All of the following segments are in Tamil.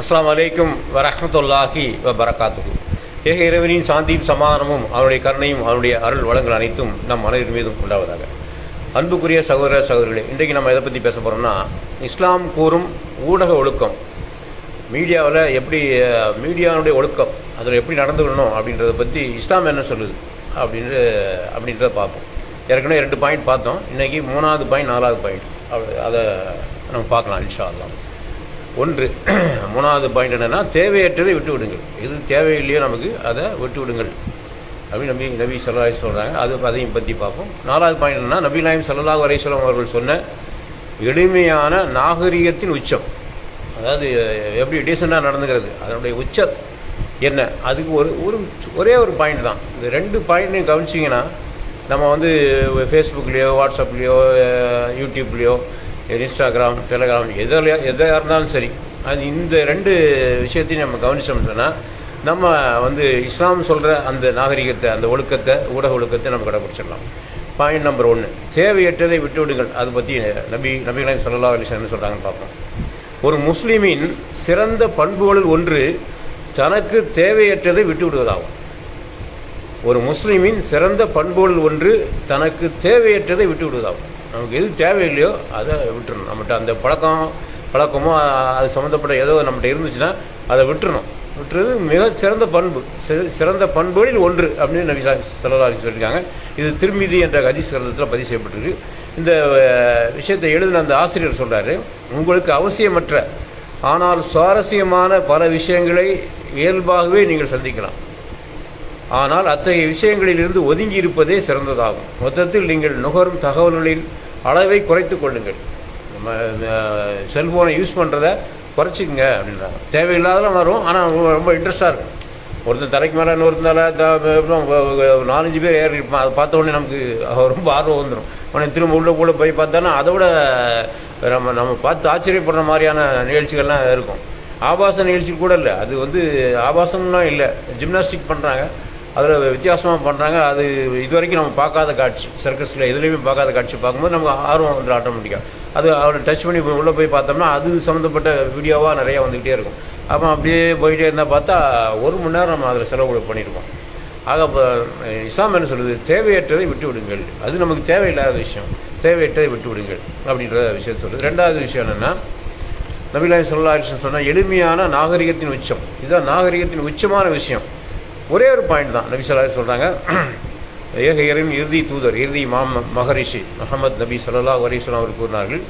அஸ்லாம் வலைக்கும் வரஹ்மத்துல்லாஹி வ பரகாத்துகு ஏக இறைவனின் சாந்தியும் சமாதானமும் அவனுடைய கருணையும் அவனுடைய அருள் வளங்கள் அனைத்தும் நம் அனைவர் மீதும் உண்டாவதாக. அன்புக்குரிய சகோதர சகோதரிகளே இன்றைக்கு நம்ம எதை பற்றி பேச போகிறோம்னா இஸ்லாம் கூறும் ஊடக ஒழுக்கம். மீடியாவில் எப்படி மீடியாவுடைய ஒழுக்கம் அதில் எப்படி நடந்துக்கணும் அப்படின்றத பற்றி இஸ்லாம் என்ன சொல்லுது அப்படின்ற அப்படின்றத பார்ப்போம். ஏற்கனவே ரெண்டு பாயிண்ட் பார்த்தோம். இன்றைக்கி மூணாவது பாயிண்ட் நாலாவது பாயிண்ட் அதை நம்ம பார்க்கலாம் இன்ஷா அல்லாம் ஒன்று மூணாவது பாயிண்ட் என்னென்னா தேவையற்றதை விட்டு விடுங்கள் எது தேவையில்லையோ நமக்கு அதை விட்டு விடுங்கள் அப்படின்னு நபி நபி சொல்லலாஹி சொல்கிறாங்க அது அதையும் பற்றி பார்ப்போம். நாலாவது பாயிண்ட் என்னன்னா நபி நாயம் சல்லாஹூ அலையம் அவர்கள் சொன்ன எளிமையான நாகரிகத்தின் உச்சம். அதாவது எப்படி டீசெண்டாக நடந்துக்கிறது? அதனுடைய உச்சம் என்ன? அதுக்கு ஒரு ஒரு ஒரே ஒரு பாயிண்ட் தான். இந்த ரெண்டு பாயிண்ட்டையும் கவனிச்சிங்கன்னா நம்ம வந்து ஃபேஸ்புக்லேயோ வாட்ஸ்அப்லேயோ யூடியூப்லேயோ இன்ஸ்டாகிராம் டெலகிராம் எதில் எதாக இருந்தாலும் சரி. அது இந்த ரெண்டு விஷயத்தையும் நம்ம கவனிச்சோம்னு சொன்னால் நம்ம வந்து இஸ்லாம் சொல்கிற அந்த நாகரிகத்தை அந்த ஒழுக்கத்தை ஊடக ஒழுக்கத்தை நம்ம கடைபிடிச்சிடலாம் பாயிண்ட் நம்பர் ஒன்று தேவையற்றதை விட்டு விடுங்கள் அதை பற்றி நபி நபிகளாம் சொல்லலா அலிசன் என்ன சொல்கிறாங்கன்னு பார்ப்போம். ஒரு முஸ்லீமின் சிறந்த பண்புகளில் ஒன்று தனக்கு தேவையற்றதை விட்டு விடுவதாகும் ஒரு முஸ்லீமின் சிறந்த பண்புகளில் ஒன்று தனக்கு தேவையற்றதை விட்டு விடுவதாகும் நமக்கு எது தேவையில்லையோ அதை விட்டுறணும். நம்மகிட்ட அந்த பழக்கம் பழக்கமோ அது சம்மந்தப்பட்ட ஏதோ நம்மகிட்ட இருந்துச்சுன்னா அதை விட்டுறணும். விட்டுறது மிக சிறந்த பண்பு. சிறந்த பண்புகளில் ஒன்று அப்படின்னு நபி செல்லலாரி சொல்லியிருக்காங்க. இது திருமிதி என்ற ஹதீஸ் கிரந்தத்தில் பதிவு செய்யப்பட்டிருக்கு. இந்த விஷயத்தை எழுதின அந்த ஆசிரியர் சொல்றாரு உங்களுக்கு அவசியமற்ற ஆனால் சுவாரஸ்யமான பல விஷயங்களை இயல்பாகவே நீங்கள் சந்திக்கலாம். ஆனால் அத்தகைய விஷயங்களிலிருந்து ஒதுங்கி இருப்பதே சிறந்ததாகும். மொத்தத்தில் நீங்கள் நுகரும் தகவல்களின் அளவை குறைத்து கொள்ளுங்கள். நம்ம செல்ஃபோனை யூஸ் பண்ணுறத குறைச்சிக்கங்க அப்படின்றாங்க. தேவையில்லாதெல்லாம் வரும் ஆனால் ரொம்ப இன்ட்ரெஸ்டாக இருக்கும். ஒருத்தன் தலைக்கு மேலே இன்னொருத்தனால நாலஞ்சு பேர் ஏறி இருப்பான். அதை பார்த்த உடனே நமக்கு ரொம்ப ஆர்வம் வந்துடும் உடனே திரும்ப உள்ளே கூட போய் பார்த்தானா அதை விட நம்ம நம்ம பார்த்து ஆச்சரியப்படுற மாதிரியான நிகழ்ச்சிகள்லாம் இருக்கும். ஆபாச நிகழ்ச்சி கூட இல்லை. அது வந்து ஆபாசம்லாம் இல்லை. ஜிம்னாஸ்டிக் பண்ணுறாங்க அதில் வித்தியாசமாக பண்ணுறாங்க அது இது வரைக்கும் நம்ம பார்க்காத காட்சி. சர்க்கஸில் எதுலேயுமே பார்க்காத காட்சி பார்க்கும்போது நமக்கு ஆர்வம் வந்து ஆட்டோமேட்டிக்காக அது அவரை டச் பண்ணி உள்ளே போய் பார்த்தோம்னா அது சம்மந்தப்பட்ட வீடியோவாக நிறையா வந்துக்கிட்டே இருக்கும். அப்போ அப்படியே போயிட்டே இருந்தால் பார்த்தா ஒரு மணி நேரம் நம்ம அதில் செலவு பண்ணியிருக்கோம் ஆக இப்போ இஸ்லாம் என்ன சொல்லுது? தேவையற்றதை விட்டு விடுங்கள் அது நமக்கு தேவையில்லாத விஷயம். தேவையற்றதை விட்டு விடுங்கள் அப்படின்ற விஷயத்தை சொல்லுது. ரெண்டாவது விஷயம் என்னென்னா நபிலாய் சொல்லா சொன்னால் எளிமையான நாகரிகத்தின் உச்சம். இதுதான் நாகரிகத்தின் உச்சமான விஷயம். ஒரே ஒரு பாயிண்ட் தான். நபி சொல்லா சொல்கிறாங்க ஏகையரின் இறுதி தூதர் இறுதி மாம் மகரிஷி முகமது நபி சொல்லலா வரிசலாம் அவர் கூறினார்கள்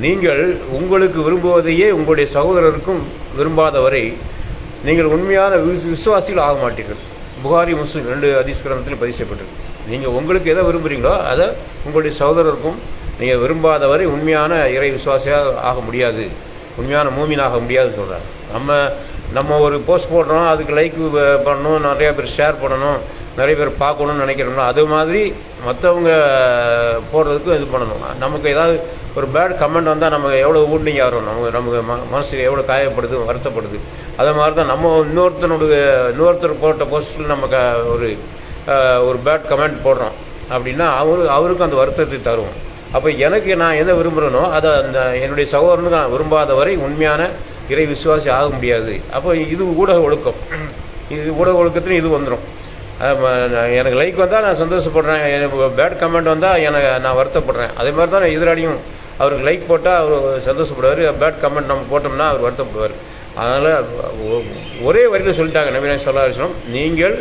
நீங்கள் உங்களுக்கு விரும்புவதையே உங்களுடைய சகோதரருக்கும் விரும்பாதவரை நீங்கள் உண்மையான விஸ்- விசுவாசிகள் ஆக மாட்டீர்கள். புகாரி முஸ்லீம் ரெண்டு அதிஸ்கிரந்தத்தில் பதிவு செய்யப்பட்டிருக்கு. நீங்கள் உங்களுக்கு எதை விரும்புகிறீங்களோ அதை உங்களுடைய சகோதரருக்கும் நீங்கள் விரும்பாதவரை உண்மையான இறை விசுவாசியாக ஆக முடியாது உண்மையான மூமினாக முடியாதுன்னு சொல்கிறார் நம்ம நம்ம ஒரு போஸ்ட் போடுறோம் அதுக்கு லைக் பண்ணணும் நிறைய பேர் ஷேர் பண்ணணும் நிறைய பேர் பார்க்கணும்னு நினைக்கிறோம்னா அது மாதிரி மற்றவங்க போடுறதுக்கும் இது பண்ணணும். நமக்கு ஏதாவது ஒரு பேட் கமெண்ட் வந்தால் நம்ம எவ்வளோ ஊண்டிங்க ஆகிறோம் நமக்கு நமக்கு ம- மனசுக்கு எவ்வளோ காயப்படுது வருத்தப்படுது. அதே மாதிரி தான் நம்ம இன்னொருத்தனுடைய இன்னொருத்தர் போட்ட போஸ்ட்டில் நம்ம க- ஒரு ஒரு பேட் கமெண்ட் போடுறோம். அப்படின்னா அவரு அவருக்கும் அந்த வருத்தத்தை தருவோம் அப்போ எனக்கு நான் எதை விரும்புகிறேனோ அதை அந்த என்னுடைய சகோதரனுக்கு நான் விரும்பாத வரை உண்மையான இறை விசுவாசி ஆக முடியாது. அப்போ இது ஊடக ஒழுக்கம். இது ஊடக ஒழுக்கத்துலையும் இது வந்துடும் எனக்கு லைக் வந்தால் நான் சந்தோஷப்படுறேன். எனக்கு பேட் கமெண்ட் வந்தால் எனக்கு நான் வருத்தப்படுறேன். அதே மாதிரி தான் எதிராளியும் அவருக்கு லைக் போட்டால் அவர் சந்தோஷப்படுவார். பேட் கமெண்ட் நம்ம போட்டோம்னா அவர் வருத்தப்படுவார். அதனால் ஒரே வரியில் சொல்லிட்டாங்க நவீன சொல்லாசனம் நீங்கள்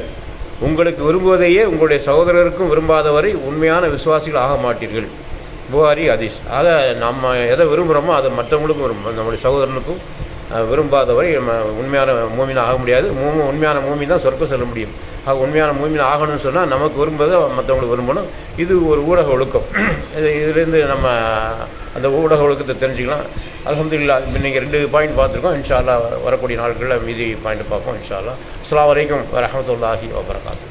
உங்களுக்கு விரும்புவதையே உங்களுடைய சகோதரருக்கும் விரும்பாதவரை உண்மையான விசுவாசிகள் ஆக மாட்டீர்கள். புகாரி ஹதீஸ். ஆக நம்ம எதை விரும்புகிறோமோ அதை மற்றவங்களுக்கும் விரும்பும் நம்முடைய சகோதரனுக்கும் விரும்பாதவரை நம்ம உண்மையான மூமின் ஆக முடியாது. மூமி உண்மையான மூமின் தான் சொர்க்கம் செல்ல முடியும். ஆக உண்மையான மூமின் ஆகணும்னு சொன்னால் நமக்கு விரும்புவதை மற்றவங்களுக்கு விரும்பணும். இது ஒரு ஊடக ஒழுக்கம். இது இதுலேருந்து நம்ம அந்த ஊடக ஒழுக்கத்தை தெரிஞ்சுக்கலாம். அல்ஹம்துலில்லா இன்றைக்கி ரெண்டு பாயிண்ட் பார்த்துருக்கோம். இன்ஷா வரக்கூடிய நாட்களில் மீதி பாயிண்ட் பார்ப்போம் இன்ஷா அஸ்லாம் வரைக்கும் அலைக்கும் வரஹ்மத்துல்லாஹி வபரகாத்து.